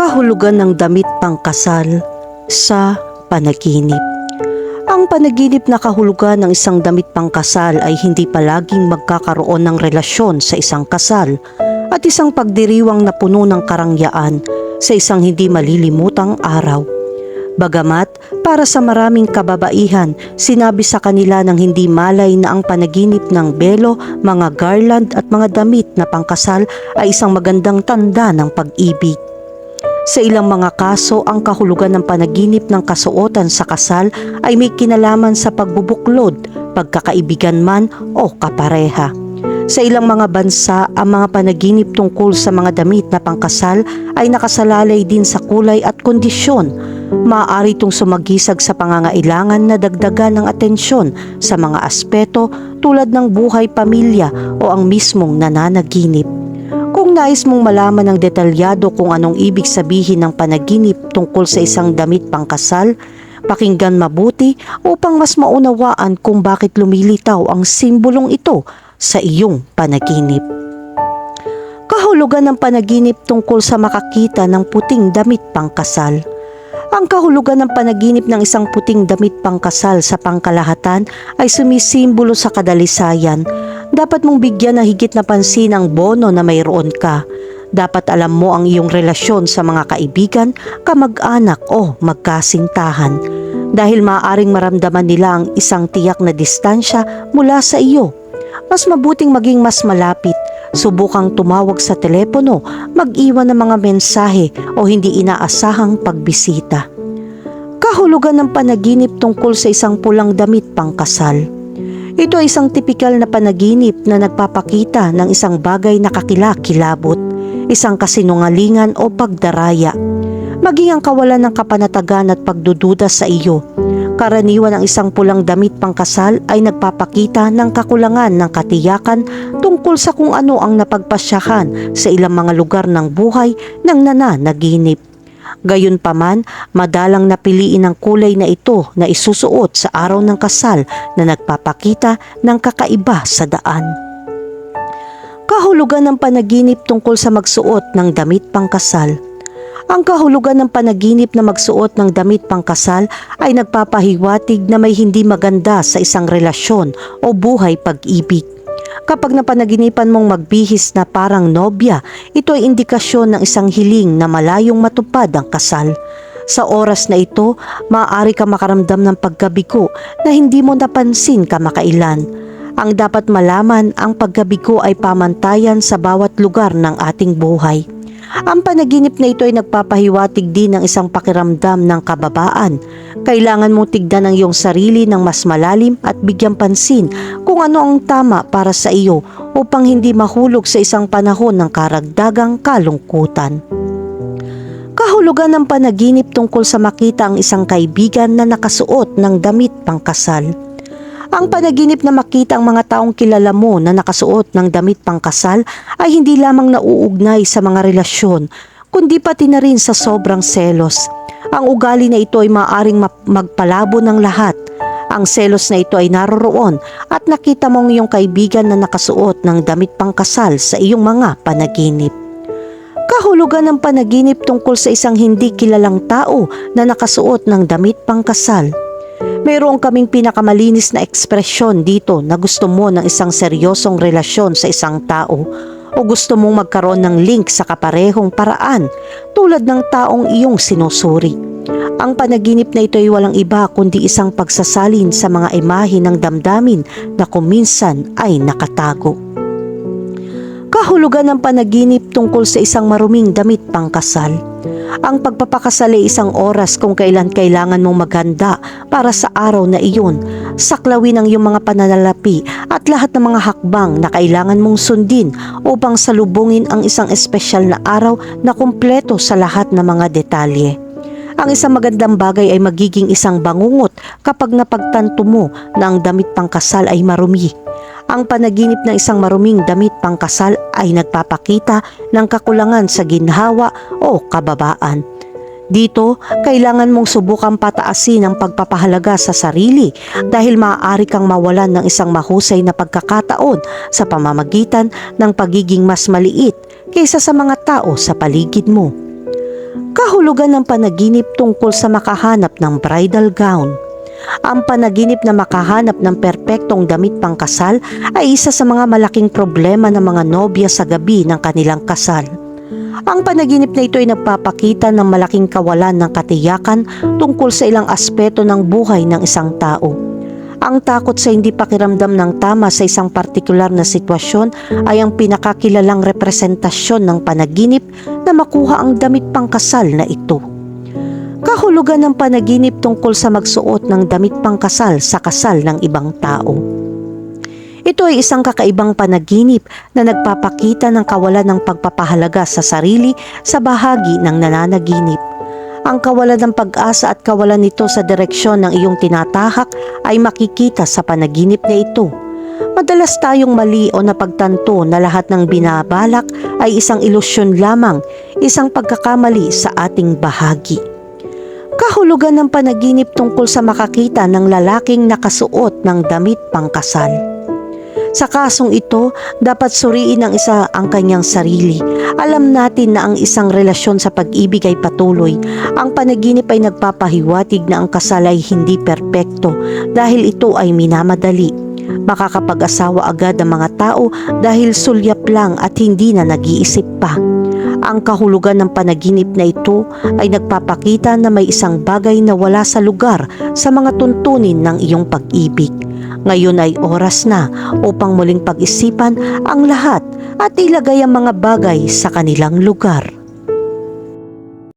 kahulugan ng damit pangkasal sa panaginip. Ang panaginip na kahulugan ng isang damit pangkasal ay hindi palaging magkakaroon ng relasyon sa isang kasal at isang pagdiriwang na puno ng karangyaan sa isang hindi malilimutang araw. Bagamat para sa maraming kababaihan, sinabi sa kanila ng hindi malay na ang panaginip ng belo, mga garland at mga damit na pangkasal ay isang magandang tanda ng pag-ibig. Sa ilang mga kaso, ang kahulugan ng panaginip ng kasuotan sa kasal ay may kinalaman sa pagbubuklod, pagkakaibigan man o kapareha. Sa ilang mga bansa, ang mga panaginip tungkol sa mga damit na pangkasal ay nakasalalay din sa kulay at kondisyon. Maaari itong sumagisag sa pangangailangan na dagdagan ng atensyon sa mga aspeto tulad ng buhay pamilya o ang mismong nananaginip. Kung nais mong malaman ng detalyado kung anong ibig sabihin ng panaginip tungkol sa isang damit pangkasal, pakinggan mabuti upang mas maunawaan kung bakit lumilitaw ang simbolong ito sa iyong panaginip. Kahulugan ng panaginip tungkol sa makakita ng puting damit pangkasal. Ang kahulugan ng panaginip ng isang puting damit pangkasal sa pangkalahatan ay sumisimbolo sa kadalisayan. Dapat mong bigyan ng higit na pansin ang bono na mayroon ka. Dapat alam mo ang iyong relasyon sa mga kaibigan, kamag-anak o magkasintahan. Dahil maaaring maramdaman nila ang isang tiyak na distansya mula sa iyo. Mas mabuting maging mas malapit subukang tumawag sa telepono, mag-iwan ng mga mensahe o hindi inaasahang pagbisita. Kahulugan ng panaginip tungkol sa isang pulang damit pangkasal. Ito ay isang tipikal na panaginip na nagpapakita ng isang bagay na kakilakilabot, isang kasinungalingan o pagdaraya. Maging ang kawalan ng kapanatagan at pagdududa sa iyo karaniwan ang isang pulang damit pangkasal ay nagpapakita ng kakulangan ng katiyakan tungkol sa kung ano ang napagpasyahan sa ilang mga lugar ng buhay ng nananaginip. Gayunpaman, madalang napiliin ang kulay na ito na isusuot sa araw ng kasal na nagpapakita ng kakaiba sa daan. Kahulugan ng panaginip tungkol sa magsuot ng damit pangkasal – ang kahulugan ng panaginip na magsuot ng damit pangkasal ay nagpapahiwatig na may hindi maganda sa isang relasyon o buhay pag-ibig. Kapag napanaginipan mong magbihis na parang nobya, ito ay indikasyon ng isang hiling na malayong matupad ang kasal. Sa oras na ito, maaari ka makaramdam ng pagkabigo na hindi mo napansin kamakailan. Ang dapat malaman, ang pagkabigo ay pamantayan sa bawat lugar ng ating buhay. Ang panaginip na ito ay nagpapahiwatig din ng isang pakiramdam ng kababaan. Kailangan mong tigdan ang iyong sarili ng mas malalim at bigyang pansin kung ano ang tama para sa iyo upang hindi mahulog sa isang panahon ng karagdagang kalungkutan. Kahulugan ng panaginip tungkol sa makita ang isang kaibigan na nakasuot ng damit pangkasal. Ang panaginip na makita ang mga taong kilala mo na nakasuot ng damit pangkasal ay hindi lamang nauugnay sa mga relasyon, kundi pati na rin sa sobrang selos. Ang ugali na ito ay maaring magpalabo ng lahat. Ang selos na ito ay naroroon at nakita mong iyong kaibigan na nakasuot ng damit pangkasal sa iyong mga panaginip. Kahulugan ng panaginip tungkol sa isang hindi kilalang tao na nakasuot ng damit pangkasal. Mayroon kaming pinakamalinis na ekspresyon dito na gusto mo ng isang seryosong relasyon sa isang tao o gusto mong magkaroon ng link sa kaparehong paraan tulad ng taong iyong sinusuri. Ang panaginip na ito ay walang iba kundi isang pagsasalin sa mga imahe ng damdamin na kuminsan ay nakatago. Kahulugan ng panaginip tungkol sa isang maruming damit pangkasal. Ang pagpapakasal ay isang oras kung kailan kailangan mong maghanda para sa araw na iyon. Saklawin ang iyong mga pananalapi at lahat ng mga hakbang na kailangan mong sundin upang salubungin ang isang espesyal na araw na kumpleto sa lahat ng mga detalye. Ang isang magandang bagay ay magiging isang bangungot kapag napagtanto mo na ang damit pangkasal ay marumi ang panaginip ng isang maruming damit pangkasal ay nagpapakita ng kakulangan sa ginhawa o kababaan. Dito, kailangan mong subukang pataasin ang pagpapahalaga sa sarili dahil maaari kang mawalan ng isang mahusay na pagkakataon sa pamamagitan ng pagiging mas maliit kaysa sa mga tao sa paligid mo. Kahulugan ng panaginip tungkol sa makahanap ng bridal gown. Ang panaginip na makahanap ng perpektong damit pangkasal ay isa sa mga malaking problema ng mga nobya sa gabi ng kanilang kasal. Ang panaginip na ito ay nagpapakita ng malaking kawalan ng katiyakan tungkol sa ilang aspeto ng buhay ng isang tao. Ang takot sa hindi pakiramdam ng tama sa isang partikular na sitwasyon ay ang pinakakilalang representasyon ng panaginip na makuha ang damit pangkasal na ito. Kahulugan ng panaginip tungkol sa magsuot ng damit pangkasal sa kasal ng ibang tao. Ito ay isang kakaibang panaginip na nagpapakita ng kawalan ng pagpapahalaga sa sarili sa bahagi ng nananaginip. Ang kawalan ng pag-asa at kawalan nito sa direksyon ng iyong tinatahak ay makikita sa panaginip na ito. Madalas tayong mali o napagtanto na lahat ng binabalak ay isang ilusyon lamang, isang pagkakamali sa ating bahagi. Kahulugan ng panaginip tungkol sa makakita ng lalaking nakasuot ng damit pangkasal. Sa kasong ito, dapat suriin ng isa ang kanyang sarili. Alam natin na ang isang relasyon sa pag-ibig ay patuloy. Ang panaginip ay nagpapahiwatig na ang kasal ay hindi perpekto dahil ito ay minamadali. Makakapag-asawa agad ang mga tao dahil sulyap lang at hindi na nag-iisip pa. Ang kahulugan ng panaginip na ito ay nagpapakita na may isang bagay na wala sa lugar sa mga tuntunin ng iyong pag-ibig. Ngayon ay oras na upang muling pag-isipan ang lahat at ilagay ang mga bagay sa kanilang lugar.